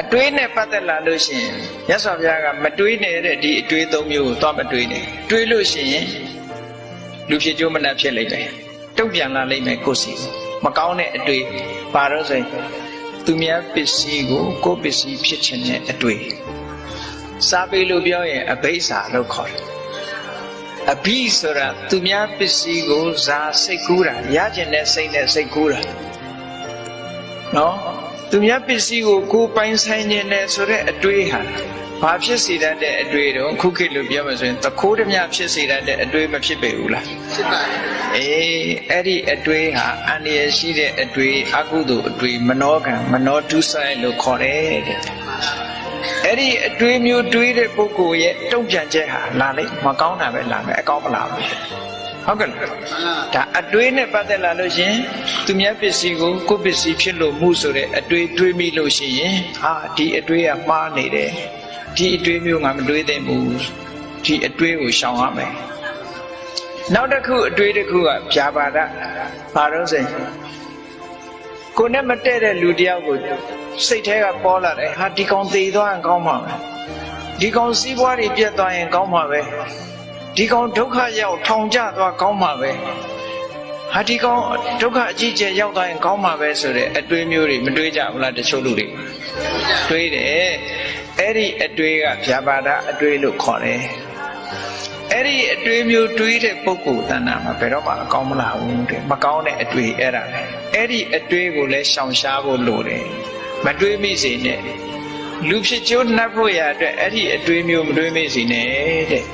အတွေးနဲ့ပတ်သက်လာလို့ရှိရင်မြတ်စွာဘုရားကမတွေးနဲ့တဲ့ဒီအတွေးသုံးမျိုးကိုသွားမတွေးနဲ့တွေးလို့ရှိရင်လူဖြစ်ကြိုးမနှက်ဖြစ်လိမ့်မယ်တုံ့ပြန်လာလိမ့်မယ်ကိုယ်စီမကောင်းတဲ့အတွေးပါတော့ဆိုရင်သူများပစ္စည်းကိုကိုယ်ပစ္စည်းဖြစ်ခြင်းနဲ့အတွေးစားပေလို့ပြောရင်အဘိဓါလို့ခေါ်တယ်အဘိဆိုတာသူများပစ္စည်းကိုဇာစိတ်ကူးတာရကျင်တဲ့စိတ်နဲ့စိတ်ကူးတာနော် သူများပစ္စည်းကိုကိုယ်ပိုင်ဆိုင်ခြင်းနဲ့ဆိုတဲ့အတွေးဟာဘာဖြစ်စေတတ်တဲ့အတွေးတော့ခုခေတ်လိုပြောမှဆိုရင်သခိုးဓမြဖြစ်စေတတ်တဲ့အတွေးမဖြစ်ပေဘူးလားဖြစ်ပါတယ်အေးအဲ့ဒီအတွေးဟာအန္တရာယ်ရှိတဲ့အတွေးအကုသိုလ်အတွေးမနောကံမနောတုဆိုင်လို့ခေါ်တယ်တဲ့အဲ့ဒီအတွေးမျိုးတွေးတဲ့ပုဂ္ဂိုလ်ရဲ့တုံ့ပြန်ချက်ဟာလာလိမ့်မကောင်းတာပဲလာမယ်အကောင်းမလာဘူး ဟုတ်ကဲ့လားမှန်ပါဒါအတွေးနဲ့ပတ်သက်လာလို့ရှရင်သူများပစ္စည်းကိုကိုယ့်ပစ္စည်းဖြစ်လို့မှုဆိုတဲ့အတွေးတွေးမိလို့ရှိရင်ဟာဒီအတွေးကမှားနေတယ်ဒီအတွေးမျိုးငါမတွေးသင့်ဘူးဒီအတွေးကိုရှောင်ရမယ်နောက်တစ်ခုအတွေးတစ်ခုကဗျာပါဒဘာလို့ဆိုရင်ကိုယ်နဲ့မတည့်တဲ့လူတယောက်ကိုစိတ်ထဲကပေါ်လာတယ်ဟာဒီကောင်သေသွားရင်ကောင်းမှာပဲဒီကောင်စီးပွားတွေပြတ်သွားရင်ကောင်းမှာပဲ ဒီကောင်ဒုက္ခရောက်ထောင်ကျသွားကောင်းမှာပဲဟာဒီကောင်ဒုက္ခအကြီးကျယ်ရောက်သွားရင်ကောင်းမှာပဲဆိုတဲ့အတွေးမျိုးတွေမတွေးကြဘူးလားတချို့လူတွေတွေးတယ်အဲ့ဒီအတွေးကဗျာပါဒအတွေးလို့ခေါ်တယ်အဲ့ဒီအတွေးမျိုးတွေးတဲ့ပုဂ္ဂိုလ်တဏ္ဍာမှာဘယ်တော့မှအကောင်းမလာဘူးတဲ့မကောင်းတဲ့အတွေးအဲ့ဒါပဲအဲ့ဒီအတွေးကိုလည်းရှောင်ရှားဖို့လိုတယ်မတွေးမိစေနဲ့လူဖြစ်ကျိုးနှပ်ဖို့ရအတွက်အဲ့ဒီအတွေးမျိုးမတွေးမိစေနဲ့တဲ့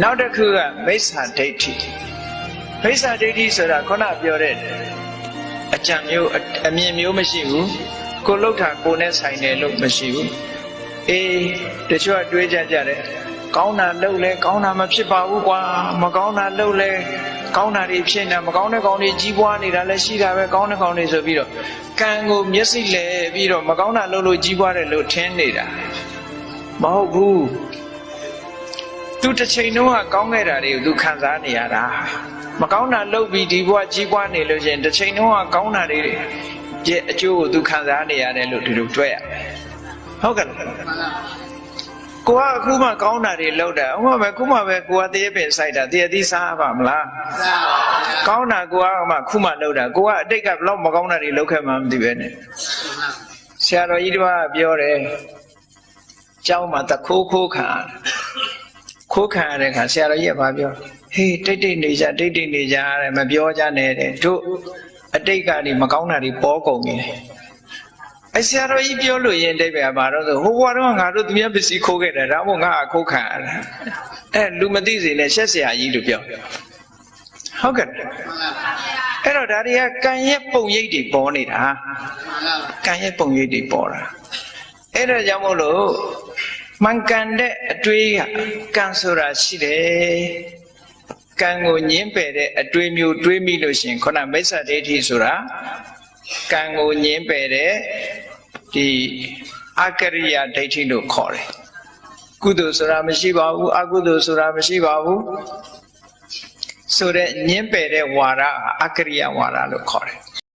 နောက်တစ်ခုကမိစ္ဆာဒိဋ္ဌိမိစ္ဆာဒိဋ္ဌိဆိုတာခုနပြောတဲ့အကြံမျိုးအအမြင်မျိုးမရှိဘူးကိုလှုပ်တာကိုနဲ့ဆိုင်တယ်လို့မရှိဘူးအေးတချို့ကတွေးကြကြတယ်ကောင်းတာလှုပ်လဲကောင်းတာမဖြစ်ပါဘူးကွာမကောင်းတာလှုပ်လဲကောင်းတာတွေဖြစ်နေမကောင်းတဲ့ကောင်းတွေကြီးပွားနေတာလည်းရှိတာပဲကောင်းတဲ့ကောင်းတွေဆိုပြီးတော့ကံကိုမျက်စိလဲပြီးတော့မကောင်းတာလှုပ်လို့ကြီးပွားတယ်လို့ထင်နေတာမဟုတ်ဘူး သူတစ်ချိန်လုံးကကောင်းခဲ့တာတွေကိုသူခံစားနေရတာမကောင်းတာလှုပ်ပြီးဒီဘဝကြီးပွားနေလို့ရှရင်တစ်ချိန်လုံးကကောင်းတာတွေရဲ့အကျိုးကိုသူခံစားနေရတယ်လို့ဒီလိုတွေ့ရမယ်ဟုတ်ကဲ့လားမှန်ပါကိုကအခုမှကောင်းတာတွေလုပ်တာဥပမာခုမှပဲကိုကတရေပင်စိုက်တာတရေသီးစားပါမလားသာပါဗျာကောင်းတာကိုကမှခုမှလုပ်တာကိုကအတိတ်ကဘယ်တော့မကောင်းတာတွေလုပ်ခဲ့မှမသိပဲနဲ့ဆရာတော်ကြီးတစ်ပါးကပြောတယ်ကျောင်းမှာတခိုးခိုးခံရတယ် ခိုးခံရတဲ့ခါဆရာတော်ကြီးကဘာပြောဟေးတိတ်တိတ်နေကြတိတ်တိတ်နေကြရတယ်မပြောကြနဲ့တဲ့တို့အတိတ်ကနေမကောင်းတာတွေပေါ်ကုန်ပြီလေအဲဆရာတော်ကြီးပြောလို့ရင်တိတ်ပဲဘာတော့ဆိုဟိုဘွားတော့ငါတို့သူများပစ္စည်းခိုးခဲ့တယ်ဒါမှမဟုတ်ငါအခိုးခံရတာအဲလူမသိစေနဲ့ရှက်ဆရာကြီးလို့ပြောဟုတ်ကဲ့မှန်ပါအဲ့တော့ဒါတွေကကံရဲ့ပုံရိပ်တွေပေါ်နေတာမှန်ပါကံရဲ့ပုံရိပ်တွေပေါ်တာအဲ့ဒါကြောင့်မို့လို့ မှန်ကန်တဲ့အတွေးကကံဆိုတာရှိတယ်ကံကိုညင်းပယ်တဲ့အတွေးမျိုးတွေးမိလို့ရှရင်ခုနမိစ္ဆာဒိဋ္ဌိဆိုတာကံကိုညင်းပယ်တဲ့ဒီအကရိယာဒိဋ္ဌိလို့ခေါ်တယ်ကုသိုလ်ဆိုတာမရှိပါဘူးအကုသိုလ်ဆိုတာမရှိပါဘူးဆိုတဲ့ညင်းပယ်တဲ့ဝါဒဟာအကရိယာဝါဒလို့ခေါ်တယ်